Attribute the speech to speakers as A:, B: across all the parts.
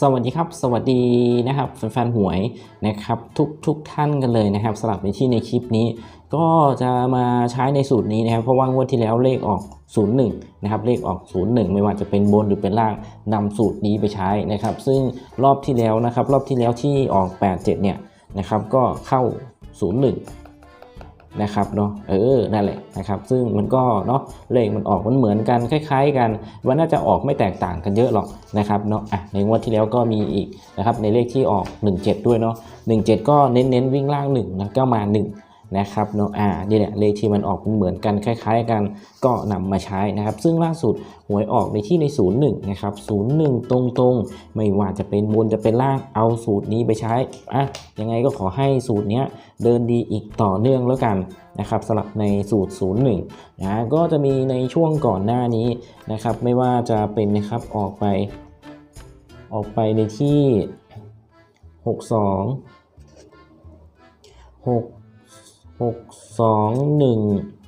A: สวัสดีครับ สวัสดีนะครับแฟนๆหวยนะครับทุกทุกท่านกันเลยนะครับสลับในที่ในคลิปนี้ ก็จะมาใช้ในสูตรนี้นะครับ เพราะว่างวดที่แล้วเลขออก 01 นะครับ เลขออก 01 ไม่ว่าจะเป็นบนหรือเป็นล่างนำสูตรนี้ไปใช้นะครับ ซึ่งรอบที่แล้วนะครับ รอบที่แล้วที่ออก 87 เนี่ยนะครับ ก็เข้า 01 นะครับเนาะเออนั่นแหละนะครับซึ่งมันก็เนาะเลขมันออกมันเหมือนกันคล้าย ๆ กันว่าน่าจะออกไม่แตกต่างกันเยอะหรอกนะครับเนาะอะในงวดที่แล้วก็มีอีกนะครับในเลขที่ออก 17 ด้วยเนาะ17 ก็เน้นๆวิ่งล่าง1นะก็มา 1 นะครับเนาะอ่านี่แหละเลขที่มันออกมันเหมือนกันคล้าย ๆ กันก็นำมาใช้นะครับ ซึ่งล่าสุดหวยออกในที่ใน 01นะครับ01 ตรงๆ ไม่ว่าจะเป็นบนจะเป็นล่างเอาสูตรนี้ไปใช้อะยังไงก็ขอให้สูตรเนี้ยเดินดีอีกต่อเนื่องแล้วกันนะครับสำหรับในสูตร 01นะก็จะมีในช่วงก่อนหน้านี้นะครับ ไม่ว่าจะเป็นนะครับออกไป ออกไปในที่ 62 6 6 2 1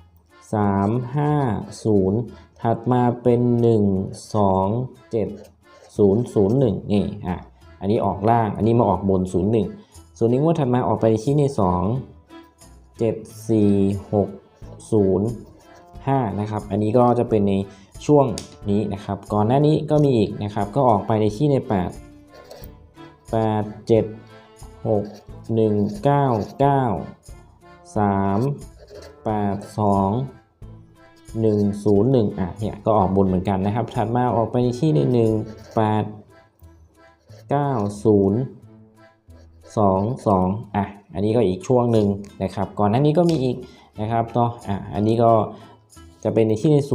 A: 3 5 0ถัดมาเป็น1 2 7 0 0 1นี่อะอันนี้ออกล่างอันนี้มาออกบน0 1ส่วนนี้งว่าถัดมาออกไปที่ใน2 7 4 6 0 5นะครับอันนี้ก็จะเป็นในช่วงนี้นะครับ ก่อนหน้านี้ก็มีอีกนะครับ ก็ออกไปในที่ใน 8 8 7 6 1 9 9 3 8 2 1 0 1อะเนี่ยก็ออกบนเหมือนกันนะครับ ถัดมาออกไปในที่ใน1 8 9 0 2 2อะอันนี้ก็อีกช่วงหนึ่งนะครับ ก่อนหน้านี้ก็มีอีกนะครับต่ออะอันนี้ก็จะเป็นในที่ใน0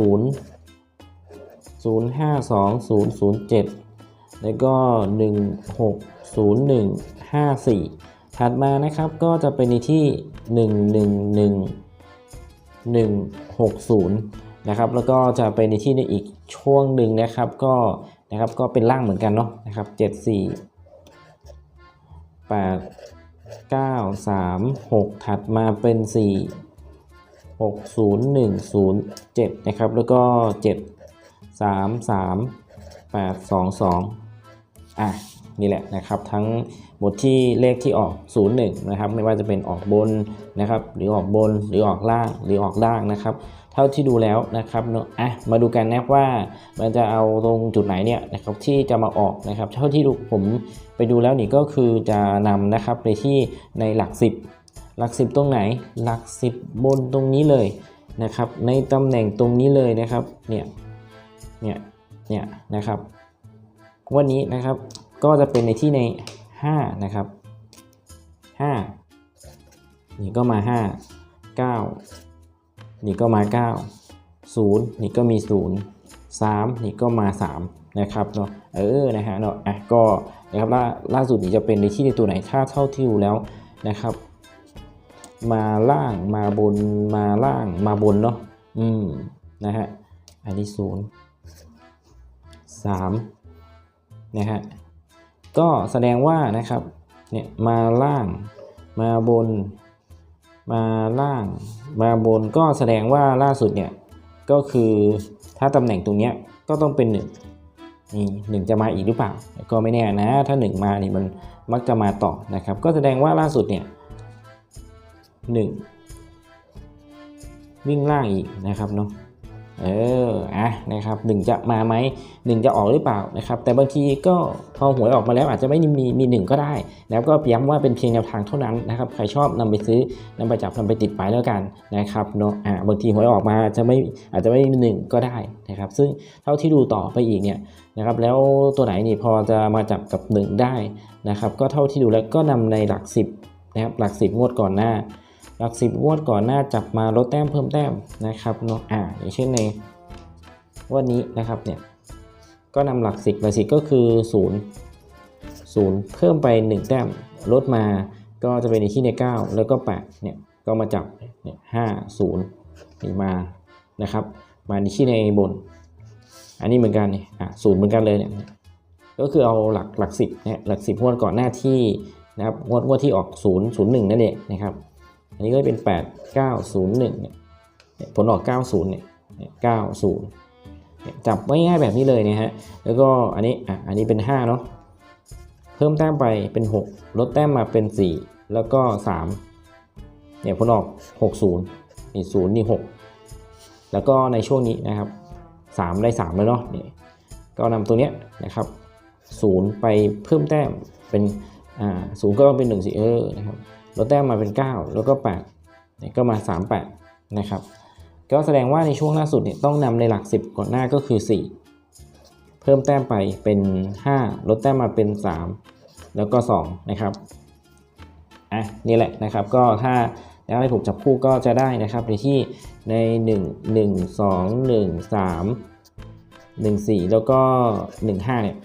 A: 0 5 2 0 0 7 แล้วก็ 1 6 0 1 5 4 ถัดมานะครับก็จะเป็นในที่ 1 1 1 1 6 0 นะครับ แล้วก็จะเป็นในที่ในอีกช่วงหนึ่งนะครับ ก็นะครับก็เป็นล่างเหมือนกันเนาะนะครับ7 4 8 9 3 6 ถัดมาเป็น 4 6 0 1 0 7 นะครับ แล้วก็ 7 3 3 8 2 2 อะ นี่แหละนะครับ ทั้ง หมดที่เลขที่ออก 01 นะครับ ไม่ว่าจะเป็นออกบนนะครับ หรือออกบนหรือออกล่างหรือออกล่างนะครับ เท่าที่ดูแล้วนะครับเนอะอะมาดูกันนะว่ามันจะเอาตรงจุดไหนเนี่ยนะครับที่จะมาออกนะครับ เท่าที่ดูผมไปดูแล้วนี่ก็คือจะนำนะครับไปที่ในหลัก 10 หลัก 10 ตรงไหน หลัก 10 บนตรงนี้เลยนะครับ ในตำแหน่งตรงนี้เลยนะครับเนี่ยเนี่ยเนี่ยนะครับ วันนี้นะครับก็จะเป็นในที่ใน 5นะครับ5นี่ก็มา 5 9 นี่ก็มา 9 0 นี่ก็มี 0 3 นี่ก็มา 3 นะครับเนาะเออนะฮะเนาะอะก็นะครับล่าล่าสุดนี่จะเป็นในที่ในตัวไหนถ้าเท่าที่ดูแล้วนะครับ มาล่างมาบนมาล่างมาบนเนาะอืมนะฮะอันนี้ศูนย์สามนะฮะ ก็แสดงว่านะครับเนี่ยมาล่างมาบน มาล่าง มาบนก็แสดงว่าล่าสุดเนี่ยก็คือถ้าตำแหน่งตรงเนี้ยก็ต้องเป็นหนึ่งนี่หนึ่งจะมาอีกหรือเปล่า ก็ไม่แน่นะ ถ้าหนึ่งมานี่มันมักจะมาต่อนะครับ ก็แสดงว่าล่าสุดเนี่ยหนึ่งวิ่งล่างอีกนะครับเนาะ เอออะนะครับหนึ่งจะมาไหมหนึ่งจะออกหรือเปล่านะครับแต่บางทีก็พอหวยออกมาแล้วอาจจะไม่มีมีหนึ่งก็ได้ แล้วก็ย้ำว่าเป็นเพียงแนวทางเท่านั้นนะครับใครชอบนำไปซื้อนำไปจับนำไปติดไปแล้วกันนะครับเนาะอ่าบางทีหวยออกมาจะไม่อาจจะไม่มีหนึ่งก็ได้นะครับซึ่งเท่าที่ดูต่อไปอีกเนี่ยนะครับแล้วตัวไหนนี่พอจะมาจับกับหนึ่งได้นะครับก็เท่าที่ดูแล้วก็นำในหลักสิบนะครับหลักสิบงวดก่อนหน้า หลักสิบงวดก่อนหน้าจับมาลดแต้มเพิ่มแต้มนะครับเนาะอ่าอย่างเช่นในวันนี้นะครับเนี่ยก็นำหลักสิบหลักสิบก็คือศูนย์ศูนย์เพิ่มไป 1 แต้มลดมาก็จะเป็นในที่ใน 9 แล้วก็8เนี่ยก็มาจับเนี่ยห้าศูนย์นี่มานะครับ มาในที่ในบน อันนี้เหมือนกันเนี่ยอะศูนย์เหมือนกันเลยเนี่ยก็คือเอาหลักหลักสิบเนี่ยหลักสิบงวดก่อนหน้าที่นะครับงวดงวดที่ออกศูนย์ศูนย์หนึ่งนั่นเองนะครับ อันนี้ก็เป็น 8 9 0 1เนี่ยผลออก 90เนี่ย90เนี่ยจับไว้ง่ายแบบนี้เลยนะฮะ แล้วก็อันนี้อะอันนี้เป็น 5 เนาะ เพิ่มแต้มไปเป็น 6 ลดแต้มมาเป็น 4 แล้วก็ 3 เนี่ยผลออก 60นี่0นี่6 แล้วก็ในช่วงนี้นะครับ 3 ได้ 3 แล้วเนาะนี่ก็นำตัวเนี้ยนะครับ0ไปเพิ่มแต้มเป็นอ่าศูนย์ก็ต้องเป็น1สิเออนะครับ ลดแต้มมาเป็น 9 แล้วก็8เนี่ยก็มา 38 นะครับ ก็แสดงว่าในช่วงล่าสุดเนี่ยต้องนำในหลัก 10 ก่อนหน้าก็คือ 4 เพิ่มแต้มไปเป็น 5 ลดแต้มมาเป็น 3 แล้วก็ 2 นะครับอะนี่แหละนะครับก็ถ้าแล้วให้ผมจับคู่ก็จะได้นะครับในที่ใน 1 1 2 1 3 1 4 แล้วก็ 1 5 เนี่ย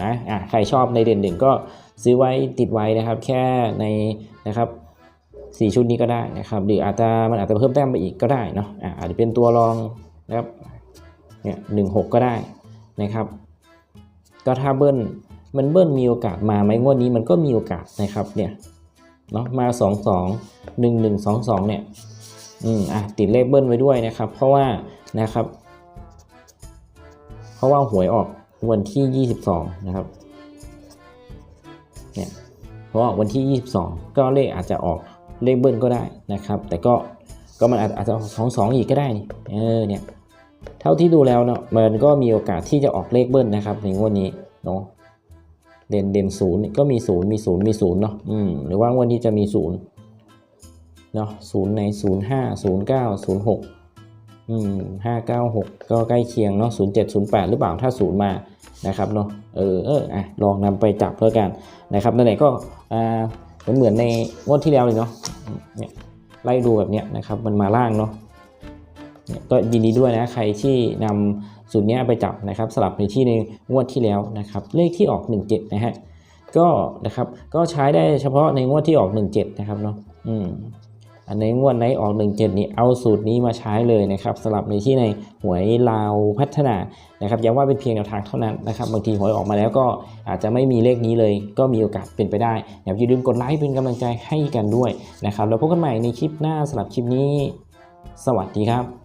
A: นะอะใครชอบในเด่นหนึ่งก็ ซื้อไว้ติดไว้นะครับ แค่ในนะครับ4ชุดนี้ก็ได้นะครับหรืออาจจะมันอาจจะเพิ่มแต้มไปอีกก็ได้เนาะอาจจะเป็นตัวรองนะครับเนี่ยหนึ่งหกก็ได้นะครับ ก็ถ้าเบิ้ลมันเบิ้ลมีโอกาสมาไหมงวดนี้มันก็มีโอกาสนะครับเนี่ยเนาะมา 2 2 1 1 2 2 เนี่ยอืมอะติดเลขเบิ้ลไว้ด้วยนะครับ เพราะว่านะครับ เพราะว่าหวยออกวันที่ 22 นะครับ เนี่ยเพราะวันที่ 22 ก็เลขอาจจะออกเลขเบิ้ลก็ได้นะครับ แต่ก็ก็มันอาจอาจจะสองสองอีกก็ได้นี่เออเนี่ยเท่าที่ดูแล้วเนาะมันก็มีโอกาสที่จะออกเลขเบิ้ลนะครับในงวดนี้เนาะเด่นเด่นศูนย์ก็มีศูนย์มีศูนย์มีศูนย์เนาะอืมหรือว่างวดนี้จะมีศูนย์เนาะศูนย์ในศูนย์ห้าศูนย์เก้าศูนย์หก อืมห้าเก้าหกก็ใกล้เคียงเนาะศูนย์เจ็ดศูนย์แปดหรือเปล่าถ้าศูนย์มานะครับเนาะเออเอออะลองนำไปจับเพื่อกันนะครับนั่นแหละก็อ่าเหมือนเหมือนในงวดที่แล้วเลยเนาะเนี่ยไล่ดูแบบเนี้ยนะครับมันมาล่างเนาะเนี่ยก็ยินดีด้วยนะใครที่นำสูตรนี้ไปจับนะครับสลับในที่ในงวดที่แล้วนะครับเลขที่ออก 17 นะฮะก็นะครับก็ใช้ได้เฉพาะในงวดที่ออก 17 นะครับเนาะอืม อันในงวดไหนออก 17 นี้เอาสูตรนี้มาใช้เลยนะครับสลับในที่ในหวยลาวพัฒนานะครับย้ำว่าเป็นเพียงแนวทางเท่านั้นนะครับบางทีหวยออกมาแล้วก็อาจจะไม่มีเลขนี้เลย ก็มีโอกาสเป็นไปได้อย่าลืมกดไลค์เป็นกำลังใจให้กันด้วยนะครับแล้วพบกันใหม่ในคลิปหน้าสำหรับคลิปนี้ สวัสดีครับ